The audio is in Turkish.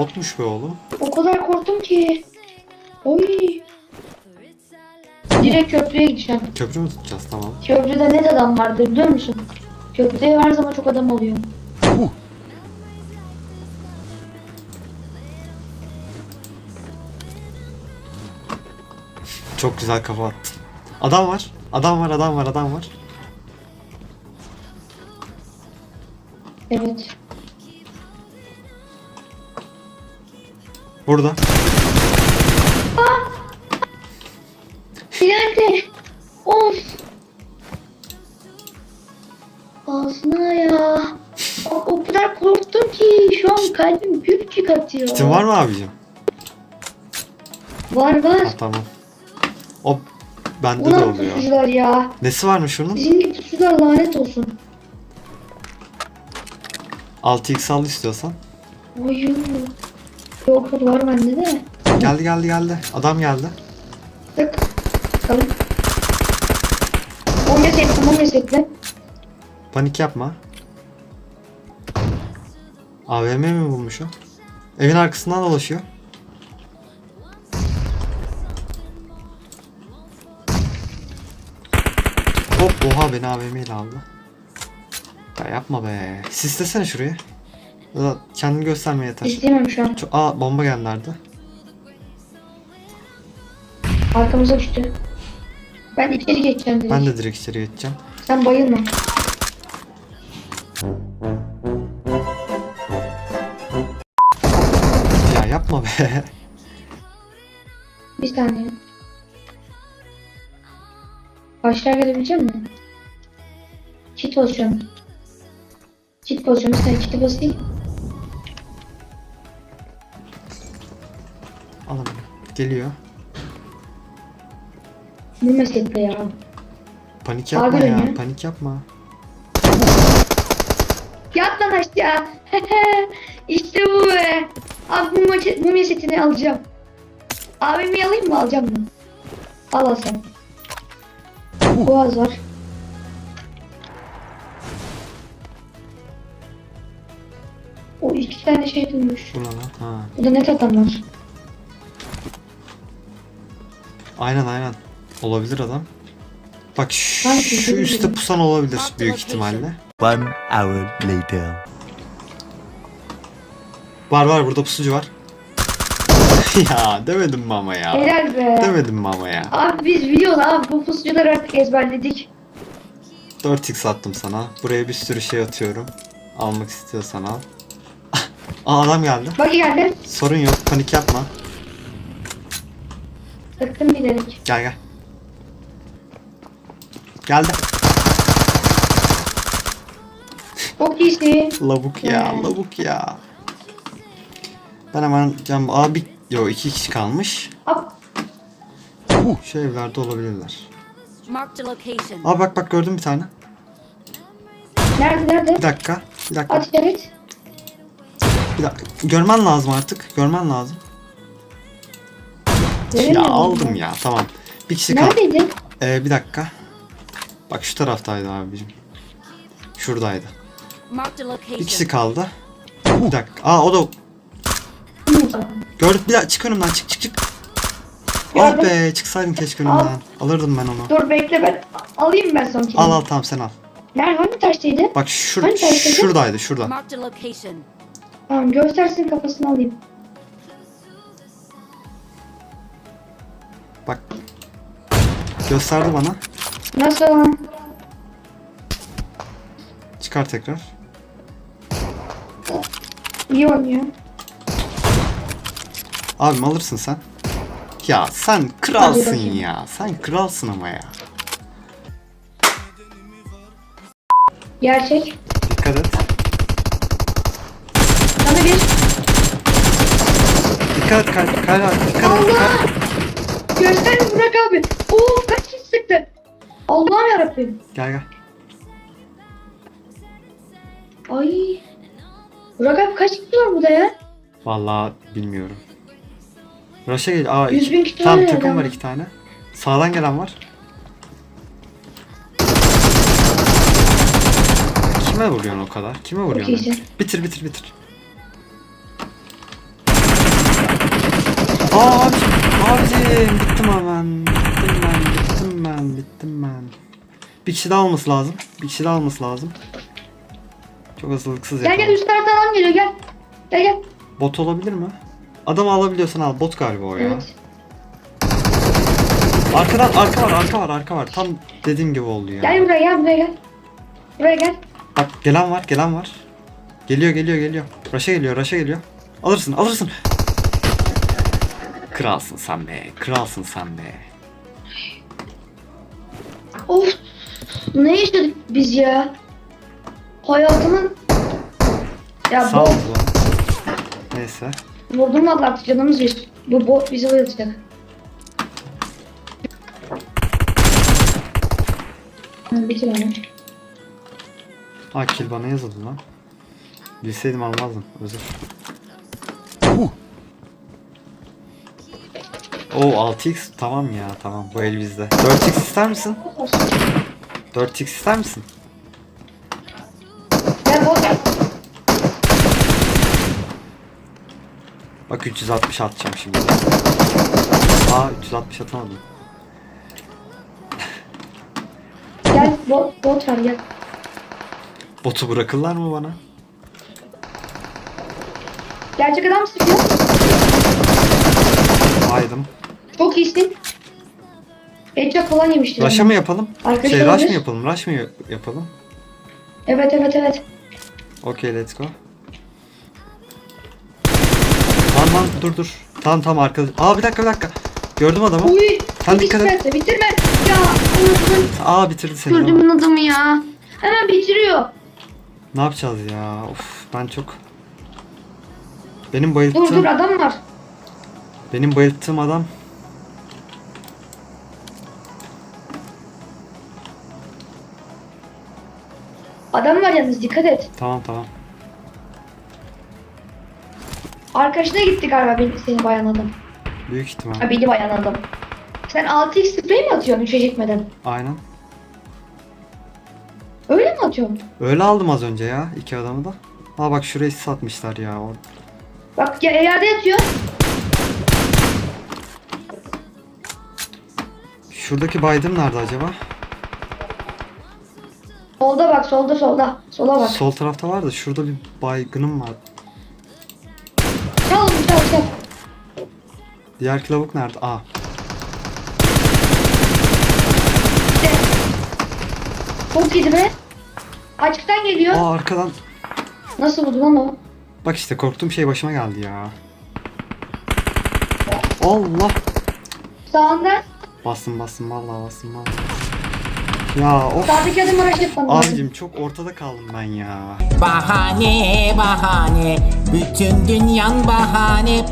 Botmuş be oğlum. O kadar korktum ki. Oy. Direkt köprüye gideceğim. Köprü mü tutacağız tamam. Köprüde net adam vardır biliyor musun? Köprüde her zaman çok adam oluyor. Çok güzel kafa attın. Adam var. Adam var adam var adam var. Evet. Burada. İleride. Of. Ağzına ya. O, o kadar korktum ki şu an kalbim küçük atıyor. Kitin var mı abicim? Var var. Ha, tamam. O bende de Ulan oluyor. pusucular ya. Nesi varmış şunun? Bizim gibi pusucular lanet olsun. 6x al istiyorsan. Oy. Yok yok var bende de. Geldi geldi geldi. Adam geldi. Tık. Bakalım. 15 ettim 15 ettim. Panik yapma. AVM mi bulmuş o? Evin arkasından dolaşıyor. Hop oha beni AVM ile aldı. Ya yapma be. Sislesene şurayı. Ya kendini gösterme yeter. İsteyemem şu an. Çok, aa bomba gönderdi. Arkamıza düştü. Ben içeri geçeceğim direkt. Ben de direkt içeri geçeceğim. Sen bayılma. Ya yapma be. Bir saniye. Aşağı gelebilecek misin? Kit pozisyon. Kit. Bir saniye kiti basayım. Alın. Geliyor. Bu meslekte ya. Panik yapma Abi ya. ya. Panik yapma. Yat lan aşağı. işte bu be. Abi bu, maçı, bu mesetini alacağım. Abimi alayım mı? Alacağım mı? Al al sen. Boğaz var. O iki tane şey duymuş. Bu ne lan? Ha. Burada net adam Aynen aynen. Olabilir adam. Bak şu, üstte pusan olabilir büyük ihtimalle. One hour later. Var var burada pusucu var. ya demedim mi ama ya? Helal be. Demedim mi ama ya? Abi biz biliyoruz abi bu pusucuları artık ezberledik. 4x attım sana. Buraya bir sürü şey atıyorum. Almak istiyorsan al. Aa adam geldi. Bak geldi. Sorun yok panik yapma. Sıktım giderek. Gel gel. Geldi. Çok iyisin. Lavuk ya, Hmm. lavuk ya. Ben hemen cam abi yo iki kişi kalmış. Hop. Şu evlerde olabilirler. Aa bak bak gördüm bir tane. Nerede nerede? Bir dakika. Bir dakika. At evet. Bir dakika. Görmen lazım artık. Görmen lazım. Ya Göremiyorum aldım ben. ya. Tamam. Bir kişi kaldı. Neredeydi? Ee, bir dakika. Bak şu taraftaydı abicim. Şuradaydı. Bir kişi kaldı. Bir dakika. Aa o da gördük bir dakika çık önümden çık çık çık. Ah Gördüm. be çıksaydın keşke önümden. Alırdım ben onu. Dur bekle ben alayım ben son Al al tamam sen al. Nerede hangi taştaydı? Bak şur Hangi taraftaydı? şuradaydı şurada. Marked a location. Tamam göstersin kafasını alayım. Bak. Gösterdi bana. Nasıl? Çıkar tekrar. İyi oynuyor. Abim alırsın sen. Ya sen kralsın ya. Sen kralsın ama ya. Gerçek. Dikkat et. Sana bir. Dikkat et kay kay dikkat et. Kay. Göster Burak abi. Oo kaç kişi sıktı. Allah'ım yarabbim. Gel gel. Ay. Burak abi kaç kişi var burada ya? Vallahi bilmiyorum. Rush'a gel. Aa, Yüz iki- bin kişi Tamam takım adam. var iki tane. Sağdan gelen var. Kime vuruyorsun o kadar? Kime vuruyorsun? iyisin. Bitir bitir bitir. Aa abicim, abicim bittim hemen. Bittim ben, bittim ben, bittim ben. Bir kişi daha olması lazım. Bir kişi daha olması lazım. Çok hazırlıksız Gel gel yapalım. üst taraftan adam geliyor gel. Gel gel. Bot olabilir mi? Adamı alabiliyorsan al. Bot galiba o ya. Evet. Arkadan arka var, arka var, arka var. Tam dediğim gibi oldu ya. Gel buraya gel buraya gel. Buraya gel. Bak gelen var, gelen var. Geliyor, geliyor, geliyor. Raşa geliyor, Raşa geliyor. Alırsın, alırsın. Kralsın sen be, kralsın sen be. Of. Ne yaşadık biz ya? Hayatımın... Ya Sağ ol bu ulan. Neyse. vurdurmadılar artık canımız bir. Bu bot bizi bayılacak. Hı, Bitir onu. Ha kill bana yazıldı lan. Bilseydim almazdım. Özür. O 6x tamam ya tamam bu el bizde. 4x ister misin? 4x ister misin? Gel. Bak 360 atacağım şimdi. Aa 360 atamadım. Gel bot, bot ver gel. Botu bırakırlar mı bana? Gerçek adam sıkıyor. Haydım. Çok iyisin. Headshot falan yemiştir. Rush'a mı yapalım? Arkadaş Şey rush mı yapalım? Rush mı yapalım? Evet evet evet. Okey let's go. Lan lan dur dur. Tamam tamam arkada. Aa bir dakika bir dakika. Gördüm adamı. Uy. Sen dikkat et. Bitirme. Ya unuttum. Aa bitirdi seni. Gördüğümün adamı ya. Hemen bitiriyor. Ne yapacağız ya? Of ben çok... Benim Dur bayılttığım... dur adam var. Benim bayılttığım adam... Adam var yalnız dikkat et. Tamam tamam. Arkadaşına gitti galiba benim seni bayan adam. Büyük ihtimal. Ha beni bayan adam. Sen 6x sprey mi atıyorsun 3'e gitmeden? Aynen. Öyle mi atıyorsun? Öyle aldım az önce ya iki adamı da. Aa bak şurayı satmışlar ya. Or- Bak ya yerde yatıyor. Şuradaki baydım nerede acaba? Solda bak solda solda. Sola bak. Sol tarafta var da şurada bir baygınım var. Çal çal çal. Diğer lavuk nerede? Aa. Çok iyiydi be. Açıktan geliyor. Aa arkadan. Nasıl vurdu lan o? Bak işte korktuğum şey başıma geldi ya. Allah. Sağında. Bastım bastım vallahi bastım vallahi. Ya of. Sağdaki hareket etmem lazım. Abicim çok ortada kaldım ben ya. Bahane bahane bütün dünyan bahane